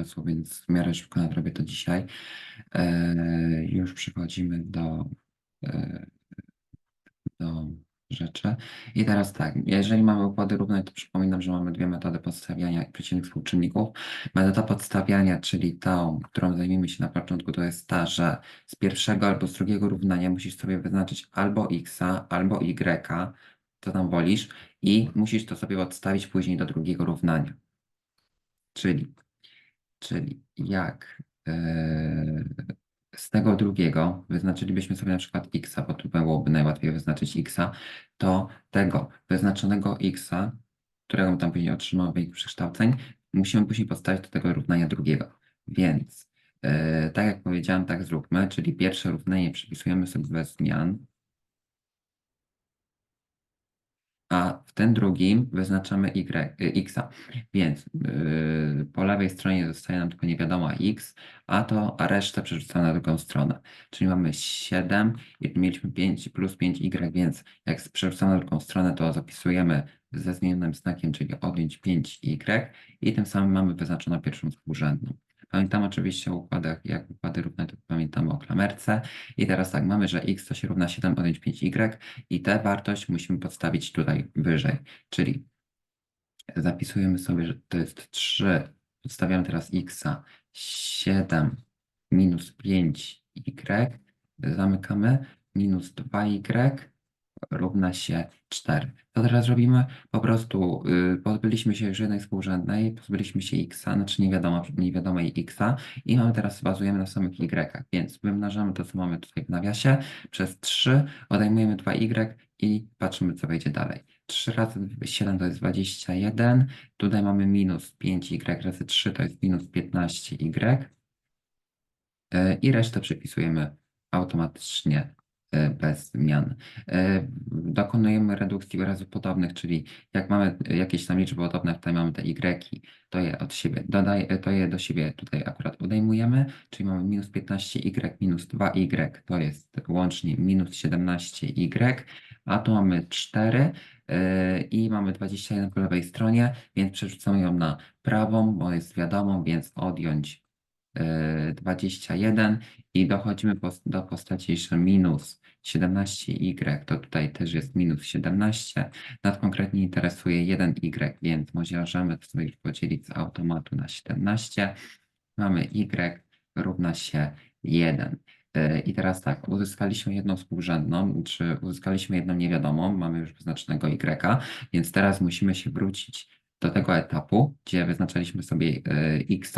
zakresu, więc w miarę szybko nadrobię to dzisiaj. E, już przechodzimy do, e, do rzeczy. I teraz tak, jeżeli mamy układy równe, to przypominam, że mamy dwie metody podstawiania przeciwnych współczynników. Metoda podstawiania, czyli tą, którą zajmiemy się na początku, to jest ta, że z pierwszego albo z drugiego równania musisz sobie wyznaczyć albo x, albo y, co tam wolisz, i musisz to sobie odstawić później do drugiego równania. Czyli, czyli jak e, z tego drugiego wyznaczylibyśmy sobie na przykład x, bo tu byłoby najłatwiej wyznaczyć x, to tego wyznaczonego x, którego tam później otrzymamy wynik przekształceń, musimy później podstawić do tego równania drugiego. Więc e, tak jak powiedziałem, tak zróbmy, czyli pierwsze równanie przypisujemy sobie bez zmian, a w ten drugim wyznaczamy y, x. Więc yy, po lewej stronie zostaje nam tylko niewiadoma x, a to a resztę przerzucamy na drugą stronę. Czyli mamy 7 i mieliśmy 5 plus 5y, więc jak przerzucamy na drugą stronę, to zapisujemy ze zmienionym znakiem, czyli odjąć 5y i tym samym mamy wyznaczoną pierwszą współrzędną. Pamiętam oczywiście o układach, jak układy równe, to pamiętamy o klamerce. I teraz tak, mamy, że x to się równa 7 odjąć 5y i tę wartość musimy podstawić tutaj wyżej. Czyli zapisujemy sobie, że to jest 3, podstawiamy teraz x, 7 minus 5y, zamykamy, minus 2y równa się 4. Co teraz robimy? Po prostu y, pozbyliśmy się już jednej współrzędnej, pozbyliśmy się x, znaczy niewiadoma, niewiadomej x i mamy teraz bazujemy na samych y, więc wymnażamy to, co mamy tutaj w nawiasie przez 3, odejmujemy 2y i patrzymy, co wejdzie dalej. 3 razy 7 to jest 21, tutaj mamy minus 5y razy 3 to jest minus 15y y, i resztę przypisujemy automatycznie bez zmian. E, dokonujemy redukcji wyrazów podobnych, czyli jak mamy jakieś tam liczby podobne, tutaj mamy te y, to je od siebie dodaje, to je do siebie tutaj akurat odejmujemy, czyli mamy minus 15y minus 2y, to jest łącznie minus 17y, a tu mamy 4 e, i mamy 21 po lewej stronie, więc przerzucamy ją na prawą, bo jest wiadomą, więc odjąć 21 i dochodzimy do postaci jeszcze minus 17y, to tutaj też jest minus 17. Nas konkretnie interesuje 1y, więc możemy sobie podzielić z automatu na 17. Mamy y równa się 1. E, I teraz tak, uzyskaliśmy jedną współrzędną, czy uzyskaliśmy jedną niewiadomą, mamy już wyznaczonego y, więc teraz musimy się wrócić do tego etapu, gdzie wyznaczaliśmy sobie y, x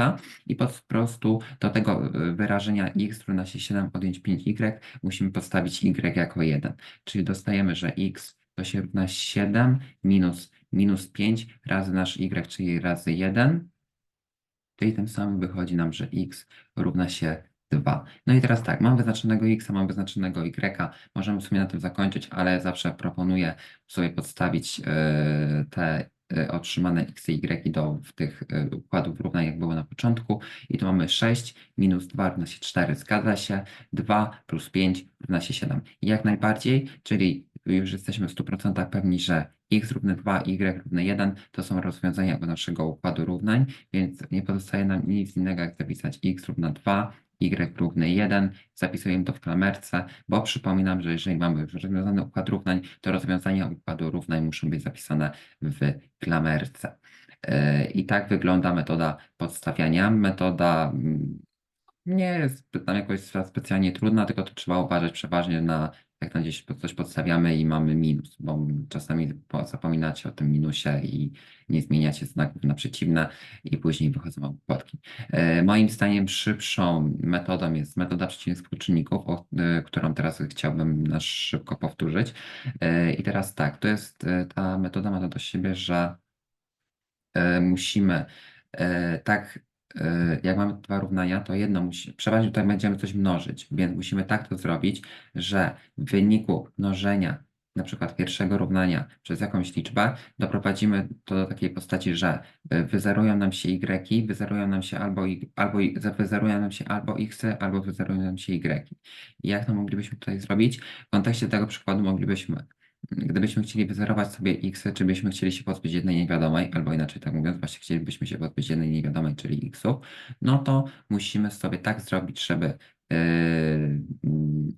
i po prostu do tego y, wyrażenia x równa się 7 odjąć 5y musimy podstawić y jako 1. Czyli dostajemy, że x to się równa 7 minus, minus 5 razy nasz y, czyli razy 1. Czyli tym samym wychodzi nam, że x równa się 2. No i teraz tak, mam wyznaczonego x, mam wyznaczonego y, możemy sobie na tym zakończyć, ale zawsze proponuję sobie podstawić yy, te otrzymane x i y do tych y, układów równań, jak było na początku. I tu mamy 6 minus 2 równa się 4, zgadza się. 2 plus 5 równa się 7. I jak najbardziej, czyli już jesteśmy w 100% pewni, że x równy 2, y równy 1 to są rozwiązania do naszego układu równań, więc nie pozostaje nam nic innego jak zapisać x równa 2, y równy 1, zapisujemy to w klamerce, bo przypominam, że jeżeli mamy rozwiązany układ równań, to rozwiązania układu równań muszą być zapisane w klamerce. E, I tak wygląda metoda podstawiania. Metoda mm, nie jest tam jakoś specjalnie trudna, tylko to trzeba uważać przeważnie na jak na gdzieś coś podstawiamy i mamy minus, bo czasami zapominacie o tym minusie i nie zmieniacie znaków na przeciwne i później wychodzą kłopotki. E, moim zdaniem szybszą metodą jest metoda przeciwnych współczynników, e, którą teraz chciałbym na szybko powtórzyć. E, I teraz tak, to jest ta metoda ma to do siebie, że musimy tak jak mamy dwa równania, to jedno musi, przeważnie tutaj będziemy coś mnożyć, więc musimy tak to zrobić, że w wyniku mnożenia na przykład pierwszego równania przez jakąś liczbę, doprowadzimy to do takiej postaci, że y, wyzerują nam się y, wyzerują nam się albo, albo wyzerują nam się albo x, albo wyzerują nam się y. I jak to moglibyśmy tutaj zrobić? W kontekście tego przykładu moglibyśmy gdybyśmy chcieli wyzerować sobie x, czy byśmy chcieli się pozbyć jednej niewiadomej, albo inaczej tak mówiąc, właśnie chcielibyśmy się pozbyć jednej niewiadomej, czyli xów, no to musimy sobie tak zrobić, żeby, yy,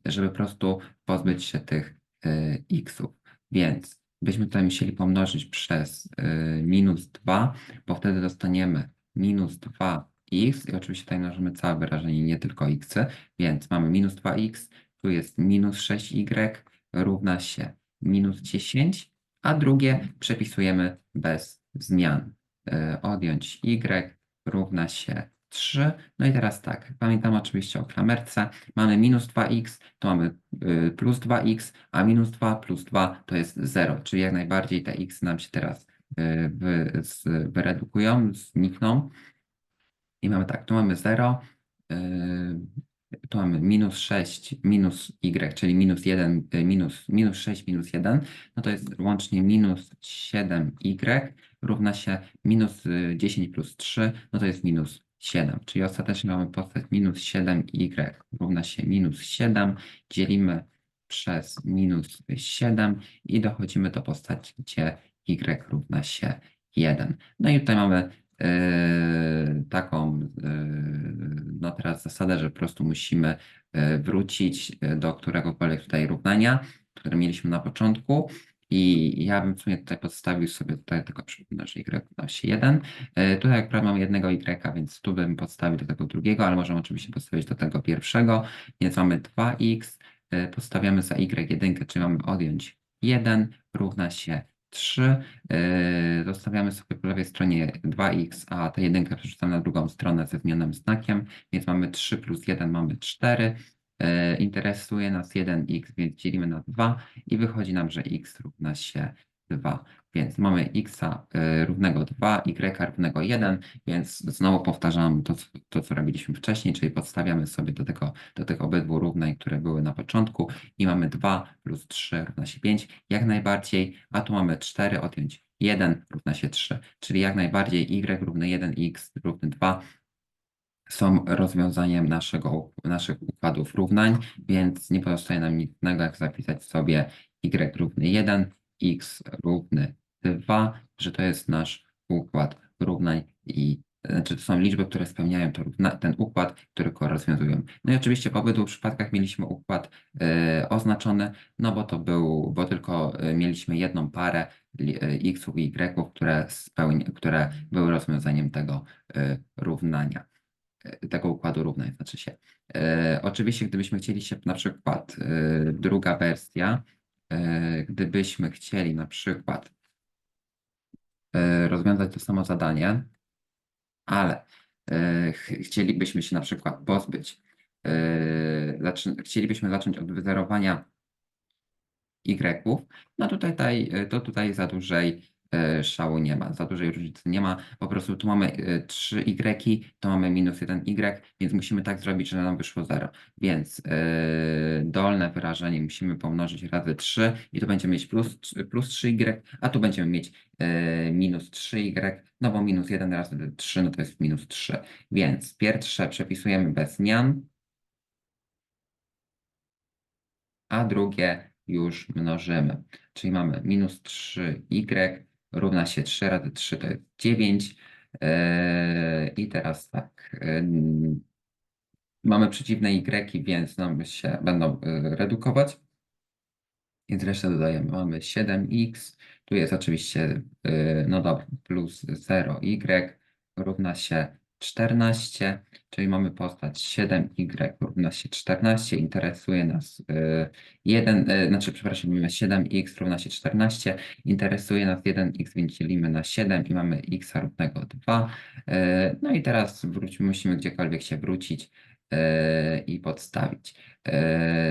żeby po prostu pozbyć się tych yy, xów. Więc byśmy tutaj musieli pomnożyć przez yy, minus 2, bo wtedy dostaniemy minus 2x i oczywiście tutaj mnożymy całe wyrażenie, nie tylko x, więc mamy minus 2x, tu jest minus 6y równa się minus 10, a drugie przepisujemy bez zmian. Y, Odjąć y równa się 3. No i teraz tak, pamiętam oczywiście o klamerce. Mamy minus 2x, to mamy y, plus 2x, a minus 2 plus 2 to jest 0, czyli jak najbardziej te x nam się teraz y, wyredukują, znikną. I mamy tak, tu mamy 0, tu mamy minus 6, minus y, czyli minus 1, y, minus, minus 6, minus 1, no to jest łącznie minus 7y równa się minus y, 10 plus 3, no to jest minus 7, czyli ostatecznie mamy postać minus 7y równa się minus 7, dzielimy przez minus 7 i dochodzimy do postaci, gdzie y równa się 1. No i tutaj mamy taką yy, no teraz zasadę, że po prostu musimy yy, wrócić do któregokolwiek tutaj równania, które mieliśmy na początku. I ja bym w sumie tutaj podstawił sobie tutaj tylko przypomnę, że y równa się 1. Yy, Tutaj akurat mam jednego y, więc tu bym podstawił do tego drugiego, ale możemy oczywiście postawić do tego pierwszego. Więc mamy 2x, yy, podstawiamy za y1, czyli mamy odjąć 1 równa się 3. Yy, Zostawiamy sobie po lewej stronie 2x, a tę jedynkę przerzucamy na drugą stronę ze zmienionym znakiem, więc mamy 3 plus 1 mamy 4. Yy, Interesuje nas 1x, więc dzielimy na 2 i wychodzi nam, że x równa się 2. Więc mamy x y, równego 2, y równego 1, więc znowu powtarzam to, to, co robiliśmy wcześniej, czyli podstawiamy sobie do tego, do tych obydwu równań, które były na początku i mamy 2 plus 3 równa się 5, jak najbardziej, a tu mamy 4 odjąć 1 równa się 3, czyli jak najbardziej y równy 1, x równy 2 są rozwiązaniem naszego, naszych układów równań, więc nie pozostaje nam nic innego, jak zapisać sobie y równy 1, x równy 2, że to jest nasz układ równań i znaczy to są liczby, które spełniają to, ten układ, który go rozwiązują. No i oczywiście w obydwu przypadkach mieliśmy układ e, oznaczony, no bo to był, bo tylko e, mieliśmy jedną parę e, xów i y, które, spełni, które były rozwiązaniem tego e, równania e, tego układu równań, znaczy się. E, oczywiście, gdybyśmy chcieli się na przykład, e, druga wersja, e, gdybyśmy chcieli na przykład e, rozwiązać to samo zadanie, ale e, ch chcielibyśmy się na przykład pozbyć, e, chcielibyśmy zacząć od wyzerowania y, no tutaj, to tutaj za dużej e, szału nie ma, za dużej różnicy nie ma. Po prostu tu mamy e, 3 y, to mamy minus 1 y, więc musimy tak zrobić, że nam wyszło 0. Więc e, dolne wyrażenie musimy pomnożyć razy 3 i tu będziemy mieć plus, plus 3y, a tu będziemy mieć e, minus 3y, no bo minus 1 razy 3 no to jest minus 3. Więc pierwsze przepisujemy bez zmian, a drugie już mnożymy. Czyli mamy minus 3y równa się 3 razy 3 to jest 9. Yy, I teraz tak. yy, Mamy przeciwne y, więc nam się będą yy, redukować. Więc resztę dodajemy. Mamy 7x. Tu jest oczywiście, yy, no dobra, plus 0y równa się 14, czyli mamy postać 7y równa się 14. Interesuje nas 1, znaczy przepraszam, mamy 7x równa się 14. Interesuje nas 1x, więc dzielimy na 7 i mamy x równego 2. E, No i teraz wrócimy, musimy gdziekolwiek się wrócić i podstawić.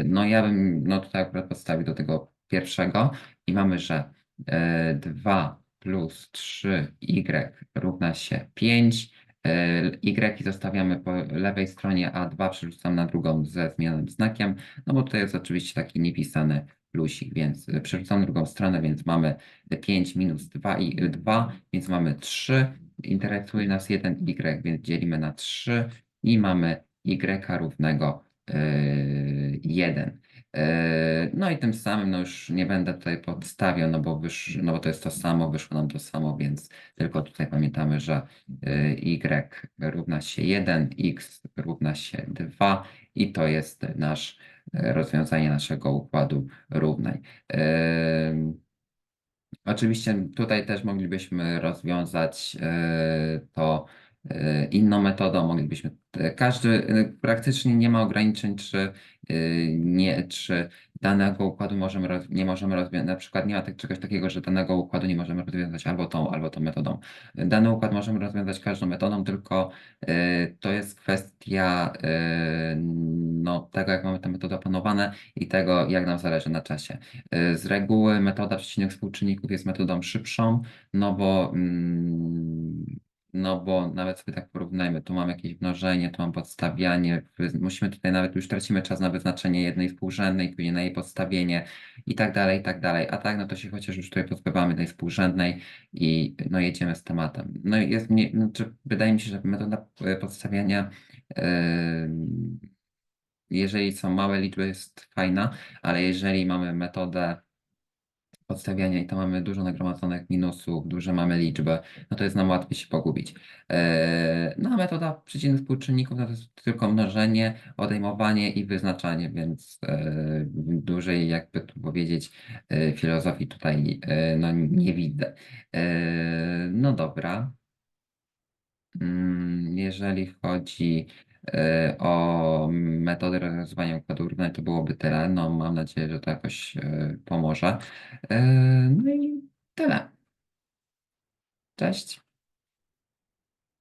No ja bym no tutaj akurat podstawił do tego pierwszego i mamy, że e, 2 plus 3y równa się 5. Y zostawiamy po lewej stronie, a 2 przerzucam na drugą ze zmienionym znakiem, no bo tutaj jest oczywiście taki niepisany plusik, więc y, przerzucam drugą stronę, więc mamy 5 minus 2 i 2, więc mamy 3. Interesuje nas 1y, więc dzielimy na 3 i mamy y równego y, 1. Yy, No i tym samym no już nie będę tutaj podstawiał, no bo, wysz, no bo to jest to samo, wyszło nam to samo, więc tylko tutaj pamiętamy, że yy, y równa się 1, x równa się 2 i to jest nasz yy, rozwiązanie naszego układu równań. Oczywiście tutaj też moglibyśmy rozwiązać to inną metodą, moglibyśmy, e, każdy, e, praktycznie nie ma ograniczeń, czy e, nie, czy danego układu możemy, nie możemy rozwiązać, na przykład nie ma tak, czegoś takiego, że danego układu nie możemy rozwiązać albo tą, albo tą metodą. Dany układ możemy rozwiązać każdą metodą, tylko e, to jest kwestia e, no, tego, jak mamy tę metodę opanowane i tego, jak nam zależy na czasie. Z reguły metoda przecinek współczynników jest metodą szybszą, no bo, mm, no bo nawet sobie tak porównajmy, tu mam jakieś mnożenie, tu mam podstawianie, musimy tutaj nawet już tracimy czas na wyznaczenie jednej współrzędnej, później na jej podstawienie i tak dalej, i tak dalej. A tak, no to się chociaż już tutaj pozbywamy tej współrzędnej i no jedziemy z tematem. No jest mnie, znaczy, wydaje mi się, że metoda y, podstawiania ym, jeżeli są małe liczby, jest fajna, ale jeżeli mamy metodę podstawiania i to mamy dużo nagromadzonych minusów, duże mamy liczby, no to jest nam łatwiej się pogubić. Eee, No a metoda przyczyny współczynników to jest tylko mnożenie, odejmowanie i wyznaczanie, więc e, dużej jakby tu powiedzieć e, filozofii tutaj no nie widzę. No dobra. Mm, Jeżeli chodzi o metody rozwiązywania układu równań, to byłoby tyle. No, mam nadzieję, że to jakoś e, pomoże. E, No i tyle. Cześć.